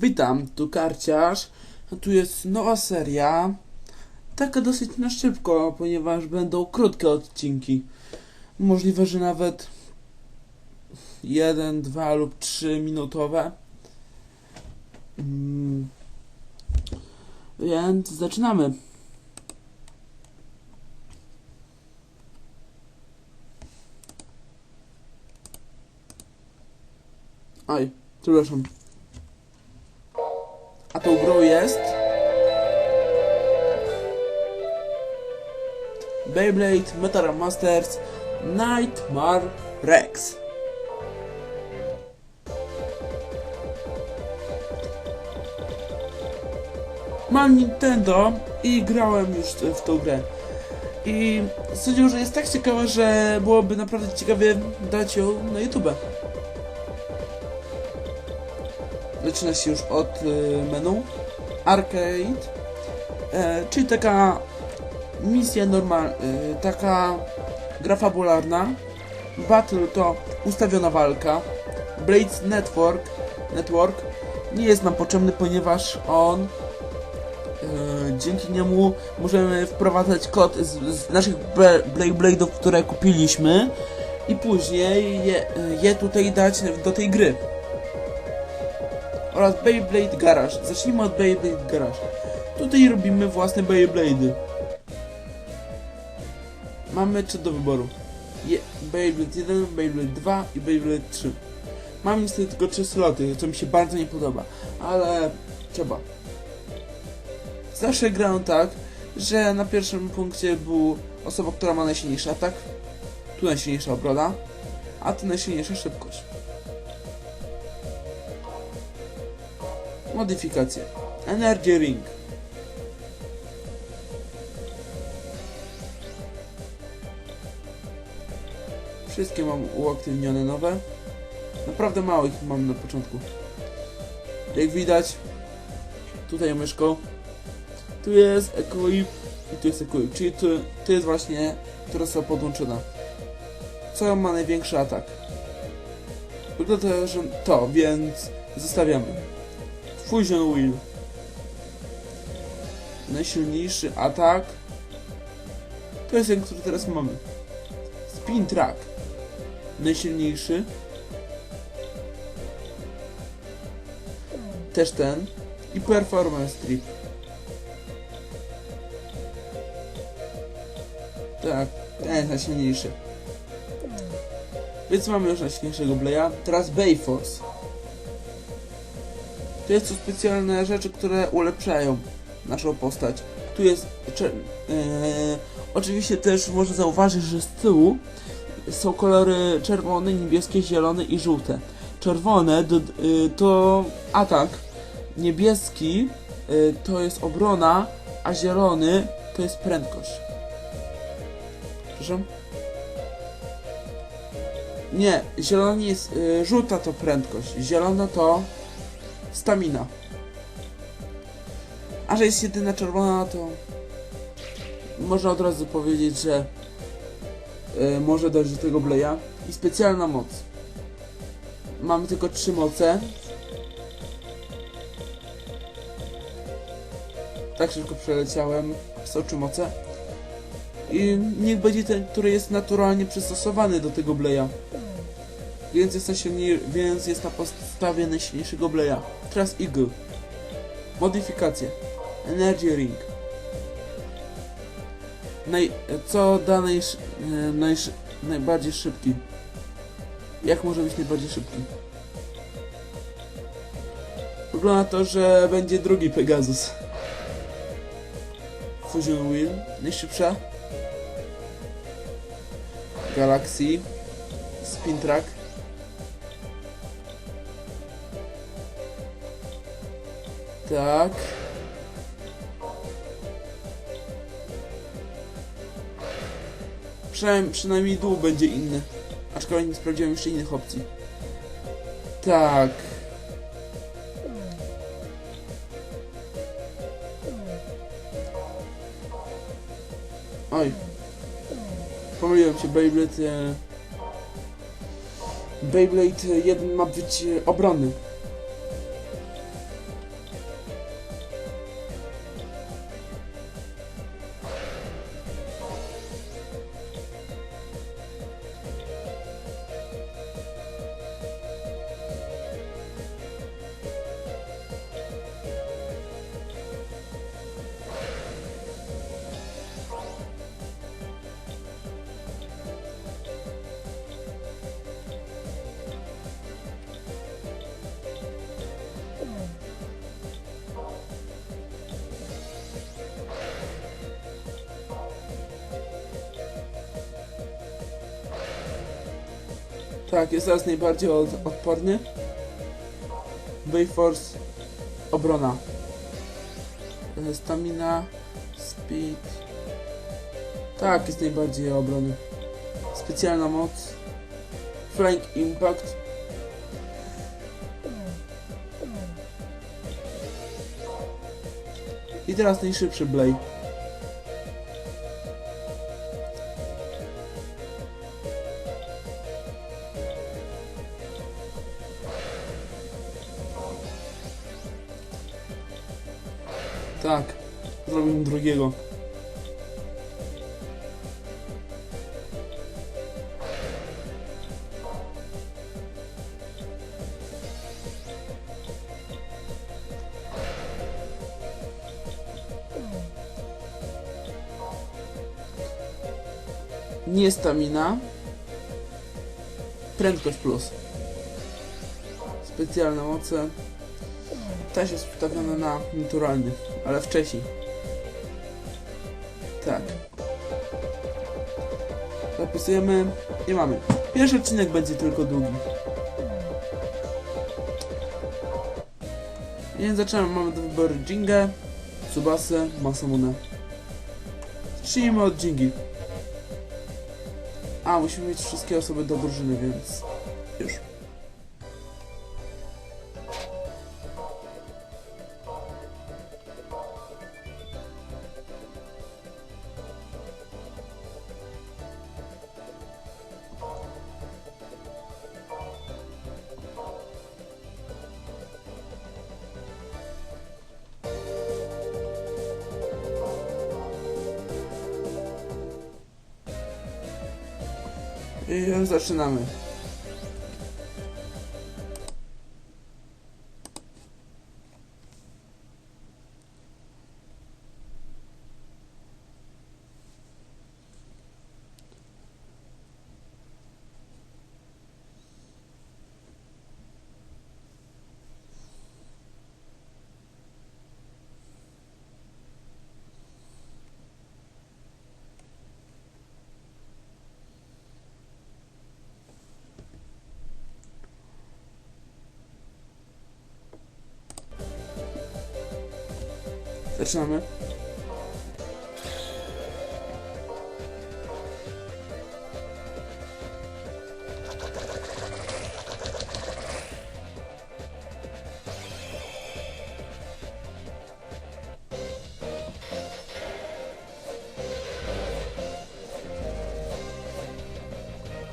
Witam, tu Karciarz. Tu jest nowa seria. Taka dosyć na szybko, ponieważ będą krótkie odcinki. Możliwe, że nawet jeden, dwa lub trzy minutowe. Mm. Więc zaczynamy. Oj, przepraszam. A tą grą jest Beyblade Metal Masters Nightmare Rex. Mam Nintendo i grałem już w tą grę. I sądzę, że jest tak ciekawa, że byłoby naprawdę ciekawie dać ją na YouTube. Się już od y, menu Arcade, e, czyli taka misja normal, y, taka gra fabularna. Battle to ustawiona walka. Blades Network, Network nie jest nam potrzebny, ponieważ on e, dzięki niemu możemy wprowadzać kod z, z naszych Bla- Blade Blade'ów, które kupiliśmy i później je, je tutaj dać do tej gry oraz Beyblade Garage. Zacznijmy od Beyblade Garage. Tutaj robimy własne Beyblade'y. Mamy trzy do wyboru. Je, Beyblade 1, Beyblade 2 i Beyblade 3. Mam niestety tylko trzy sloty, co mi się bardzo nie podoba, ale trzeba. Zawsze grałem tak, że na pierwszym punkcie był osoba, która ma najsilniejszy atak, tu najsilniejsza obrona, a tu najsilniejsza szybkość. Modyfikacje. Energy Ring. Wszystkie mam uaktywnione nowe. Naprawdę mało ich mam na początku. Jak widać, tutaj myszką, tu jest Equip i tu jest Equip, czyli tu, tu jest właśnie, która są podłączona. Co ma największy atak? Wygląda, że to, więc zostawiamy. Fusion Wheel. Najsilniejszy atak. To jest ten, który teraz mamy. Spin Track. Najsilniejszy. Też ten. I Performance Trip. Tak, ten jest najsilniejszy. Więc mamy już najsilniejszego Bleya. Teraz Bayforce. To jest to specjalne rzeczy, które ulepszają naszą postać. Tu jest. E, oczywiście też można zauważyć, że z tyłu są kolory czerwony, niebieskie, zielone i żółte. Czerwone do, y, to atak, niebieski y, to jest obrona, a zielony to jest prędkość. Przepraszam? Nie, zielony jest. Y, żółta to prędkość, zielona to stamina. A że jest jedyna czerwona, to można od razu powiedzieć, że y, może dać do tego Bleja. I specjalna moc. Mamy tylko trzy moce. Tak szybko przeleciałem. Są trzy moce. I niech będzie ten, który jest naturalnie przystosowany do tego Bleja. Więc jest, na silniej, więc jest na podstawie najsilniejszego Bleya. Teraz Eagle. Modyfikacje. Energy Ring. Naj, co da najsz, e, najsz, najbardziej szybki? Jak może być najbardziej szybki? Wygląda to, że będzie drugi Pegasus. Fusion Wheel. Najszybsza. Galaxy. Spin Track. Tak. Przynajmniej, przynajmniej dół będzie inny. Aczkolwiek nie sprawdziłem jeszcze innych opcji. Tak. Oj. Pomyliłem się, Beyblade... E... Beyblade 1 ma być e, obronny. Tak, jest teraz najbardziej od, odporny. Bayforce, obrona. E, Stamina, speed. Tak, jest najbardziej obrony. Specjalna moc. Flank Impact. I teraz najszybszy Blade. Stamina. Prędkość plus. Specjalne moce. Też jest ustawiona na naturalny, ale wcześniej. Tak. Zapisujemy i mamy. Pierwszy odcinek będzie tylko długi. I zaczynamy. Mamy do wyboru Jingę, Tsubasę, Masamune. Zacznijmy od Jingi. A, musimy mieć wszystkie osoby do drużyny, więc już. Zaczynamy. Zaczynamy.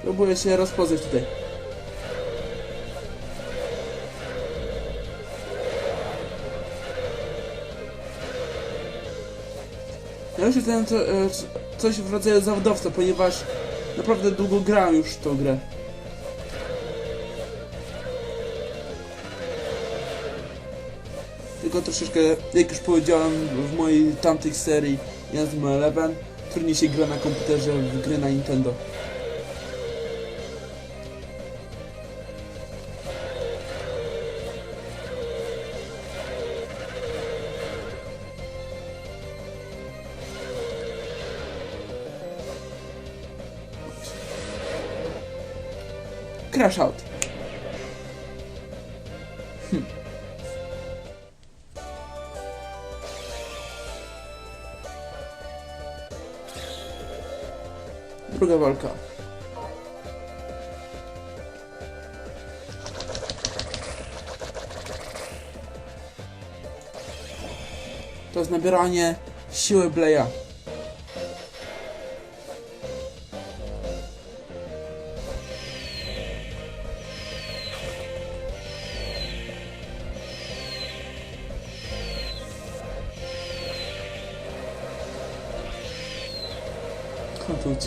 Próbuję się rozpoznać tutaj. Ja e, c- coś w rodzaju zawodowca, ponieważ naprawdę długo grałem już w tą grę. Tylko troszeczkę, jak już powiedziałem w mojej tamtej serii Yazma Eleven, trudniej się gra na komputerze w gry na Nintendo. Crash out. Hm. Druga walka. To jest nabieranie siły Bleja.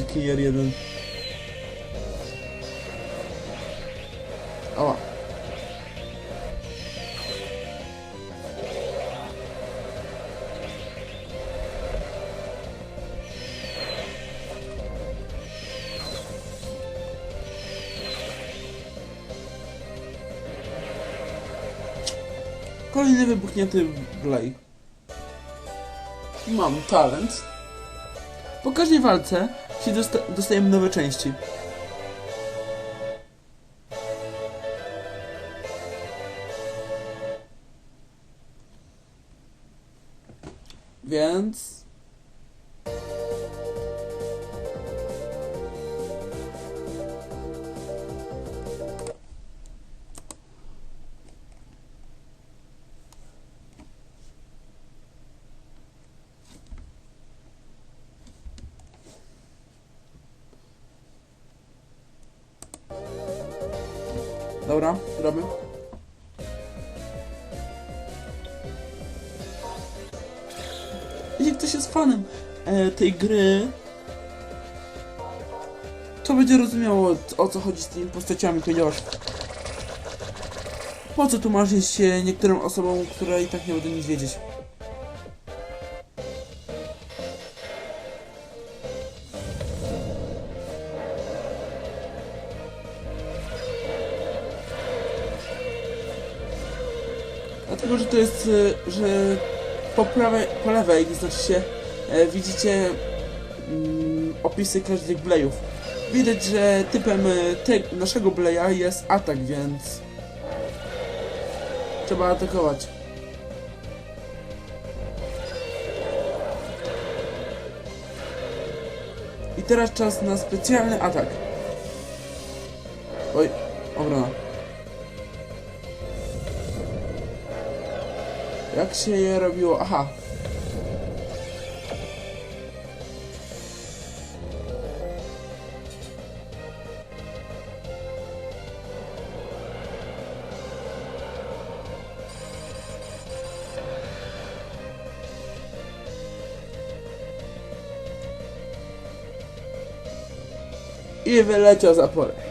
To uciekinier jeden. Ała. Kolejny wybuchnięty. Mam talent. Po każdej walce się dosta dostajemy nowe części. Dobra, robię. Jeśli ktoś jest fanem e, tej gry, to będzie rozumiało o co chodzi z tymi postaciami, ponieważ po co tłumaczyć się niektórym osobom, które i tak nie będą nic wiedzieć. Po, prawej, po lewej, znaczy się, e, widzicie mm, opisy każdych blejów. Widać, że typem e, naszego bleja jest atak, więc trzeba atakować. I teraz czas na specjalny atak. Oj, obrona. Jak się je robiło? Aha. I wyleciał za pole.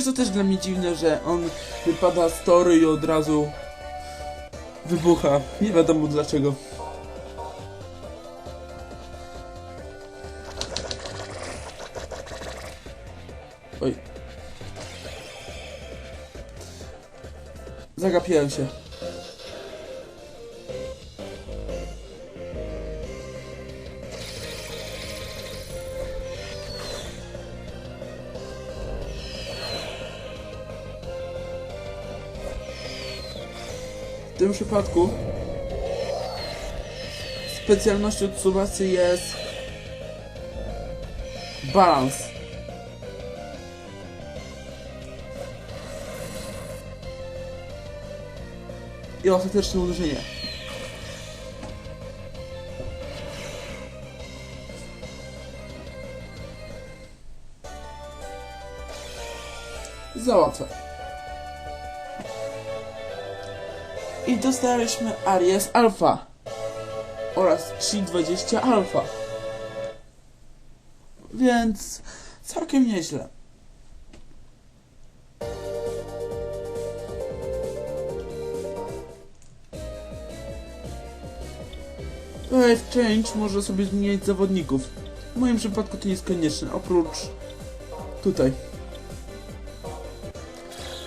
Chociaż to też dla mnie dziwne, że on wypada z tory i od razu wybucha. Nie wiadomo dlaczego. Oj. Zagapiłem się. Przypadku specjalnością Tsubasy jest balans. I ostateczne uderzenie. Za I dostaliśmy Aries Alpha oraz 320 Alpha. Więc całkiem nieźle. Life Change może sobie zmieniać zawodników. W moim przypadku to nie jest konieczne, oprócz tutaj.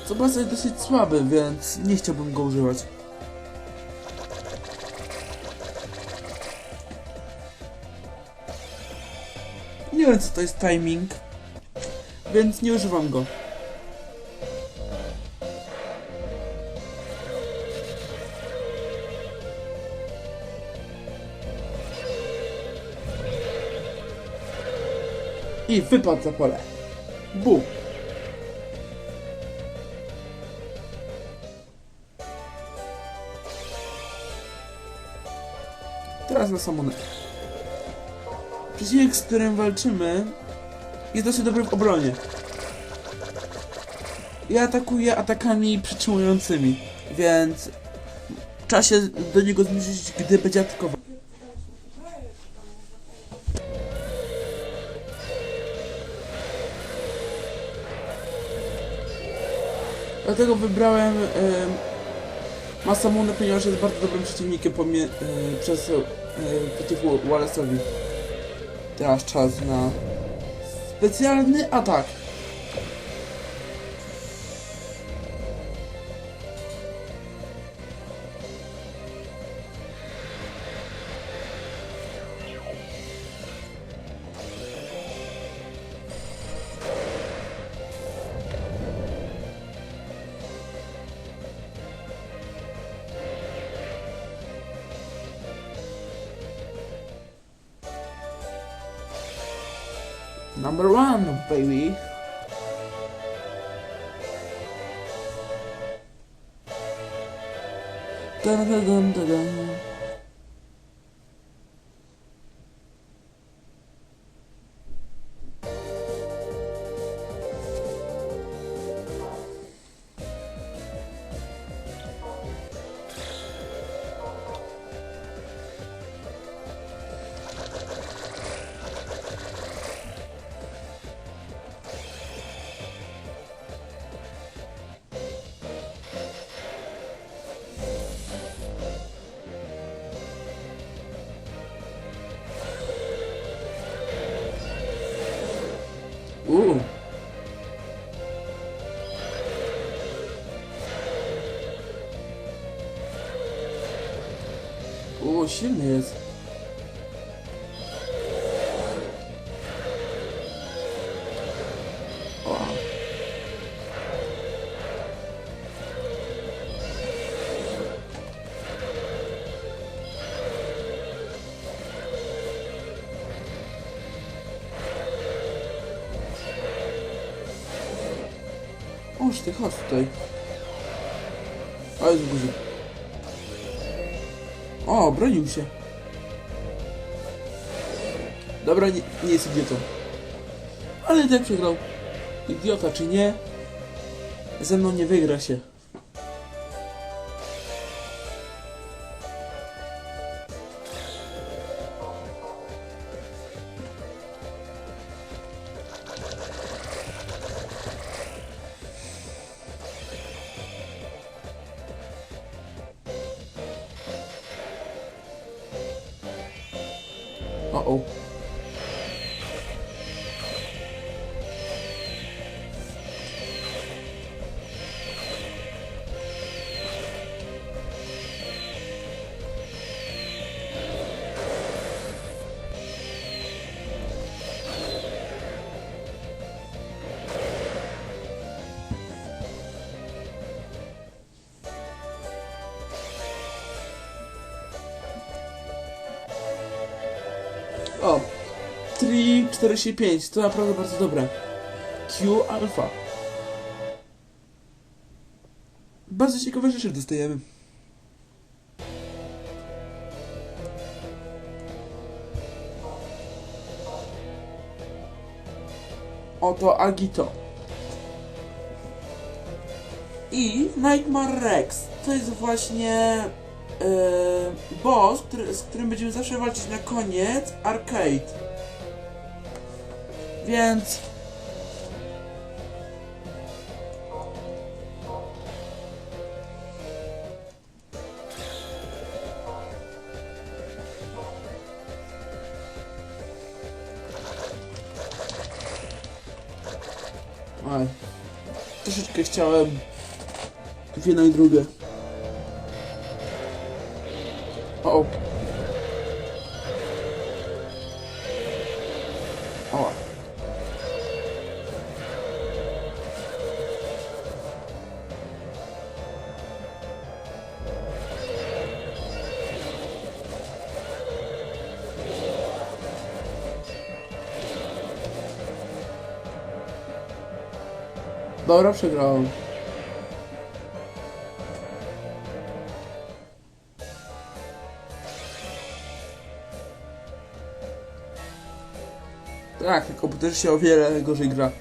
Zobacz, jest dosyć słaby, więc nie chciałbym go używać. Wiem co to jest timing, więc nie używam go. I wypadł za pole. Bu. Teraz na samonet. Przeciwnik, z którym walczymy, jest dosyć dobry w obronie. I atakuje atakami przytrzymującymi, więc trzeba się do niego zbliżyć, gdy będzie atakował. Dlatego wybrałem y, Masamune, ponieważ jest bardzo dobrym przeciwnikiem y, przez y, przeciwko Wallace'owi. Teraz czas na specjalny atak. Number one, baby. Dun, dun, dun, silny jest. O. Oż ty, chodź tutaj. A jest w górze. O, bronił się. Dobra, nie, nie jest idiotą. Ale i tak przegrał. Idiota czy nie, ze mną nie wygra się. 3,45, to naprawdę bardzo dobre. Q alpha. Bardzo ciekawe rzeczy dostajemy. Oto Agito. I Nightmare Rex. To jest właśnie yy, boss, który, z którym będziemy zawsze walczyć na koniec arcade. Więc. Aj. Troszeczkę chciałem w jedno i drugie. Dobra, przegrałem. Tak, na komputerze się o wiele gorzej gra.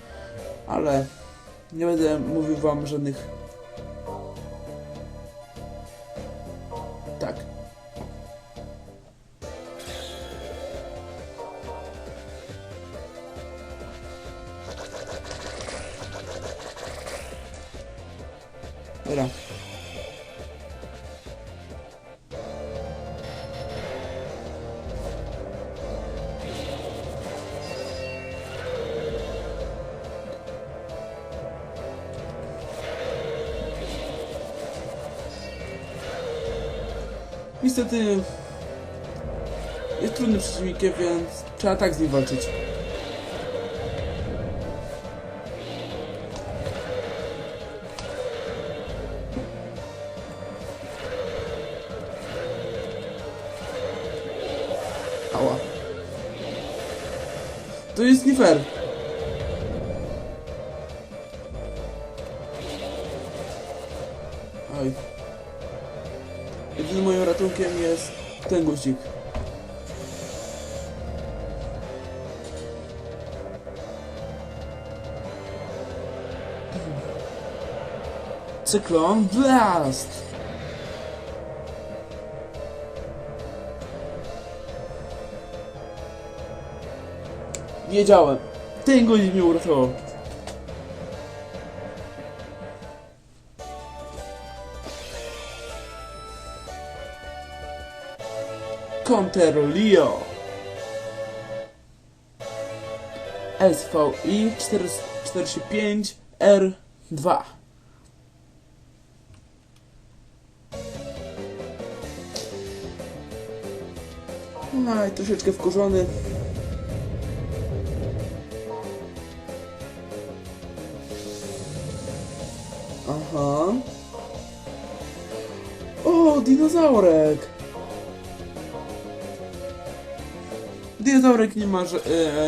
Ale nie będę mówił wam żadnych. Niestety jest trudnym przeciwnikiem, więc trzeba tak z nim walczyć. Guzik. Cyklon Blast! Wiedziałem. Ten guzik mnie uratował. Counter Leo SVI 445 R2 No i troszeczkę wkurzony. Aha. O, dinozaurek! Dinozaurek nie ma e,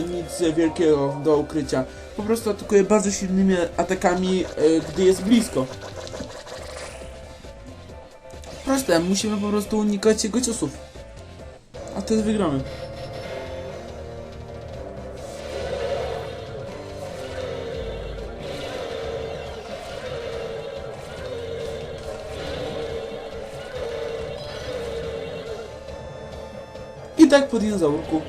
nic wielkiego do ukrycia. Po prostu atakuje bardzo silnymi atakami, e, gdy jest blisko. Proste, musimy po prostu unikać jego ciosów. A wtedy wygramy. I tak po dinozaurku.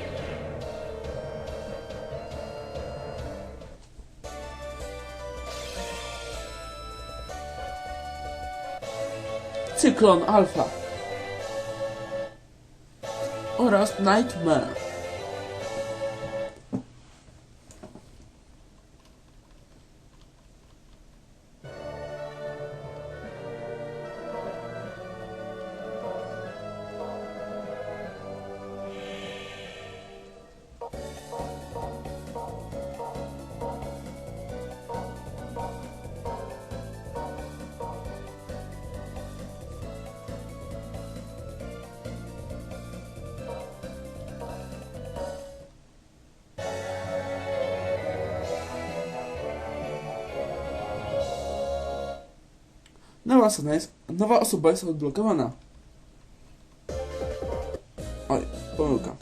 Cyklon Alpha oraz Nightmare. Nowa osoba jest, nowa osoba jest odblokowana. Oj, pomyłka.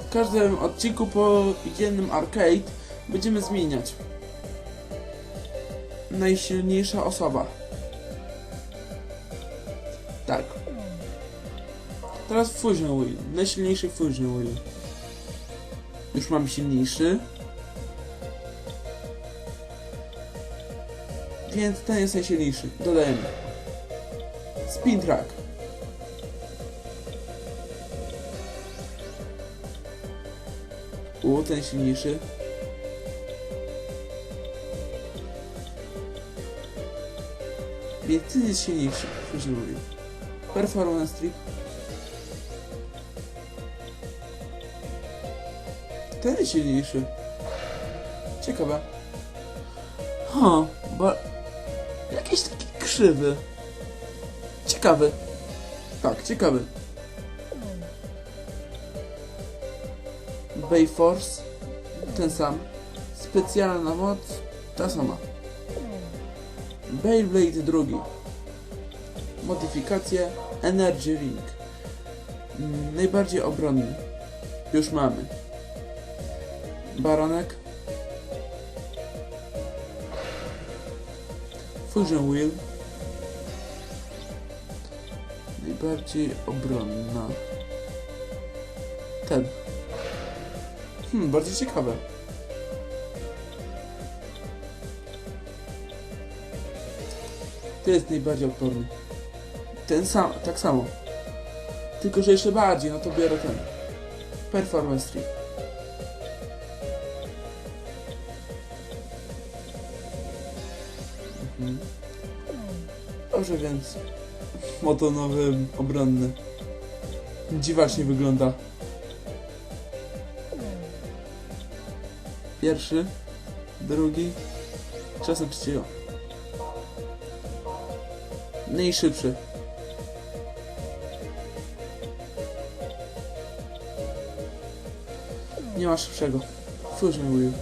W każdym odcinku po jednym arcade będziemy zmieniać. Najsilniejsza osoba. Tak. Teraz Fusion Wheel. Najsilniejszy Fusion Wheel. Już mam silniejszy. Więc ten jest najsilniejszy. Dodajemy. Spin track. U, ten silniejszy. Więc ten jest silniejszy. Już nie mówię. Performance strip. Ten jest silniejszy. Ciekawe. Taki krzywy. Ciekawy. Tak, ciekawy. Bayforce. Ten sam. Specjalna moc. Ta sama. Beyblade drugi. Modyfikacje. Energy Ring. Najbardziej obronny. Już mamy. Baronek. Fusion Wheel. Najbardziej obronna. Ten. Hmm, bardzo ciekawe. To jest najbardziej odporny. Ten sam, tak samo. Tylko, że jeszcze bardziej, no to biorę ten. Performance Stream. Mhm. Dobrze, więc moto nowy, obronny. Dziwacznie wygląda. Pierwszy, drugi, czasem trzeciego. Najszybszy. Nie ma szybszego. Fusion Wheel.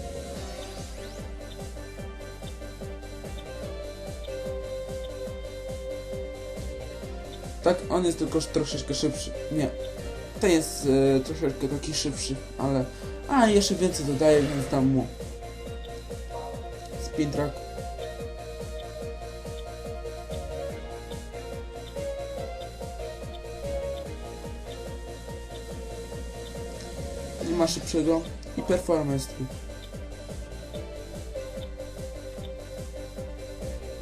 Tak, on jest tylko troszeczkę szybszy. Nie. Ten jest e, troszeczkę taki szybszy, ale... A, jeszcze więcej dodaję, więc dam mu... Spin track. Nie ma szybszego. I performance.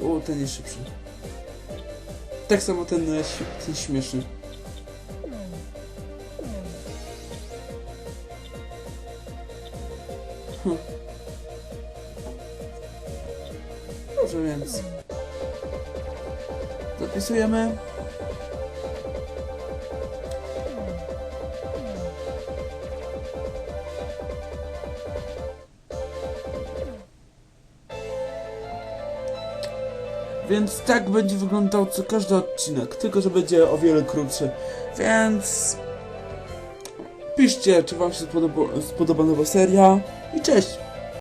O, ten jest szybszy. Tak samo ten, e, ten śmieszny. Hm. Dobrze więc. Zapisujemy. Więc tak będzie wyglądał co każdy odcinek, tylko że będzie o wiele krótszy. Więc piszcie, czy wam się spodoba, spodoba nowa seria i cześć!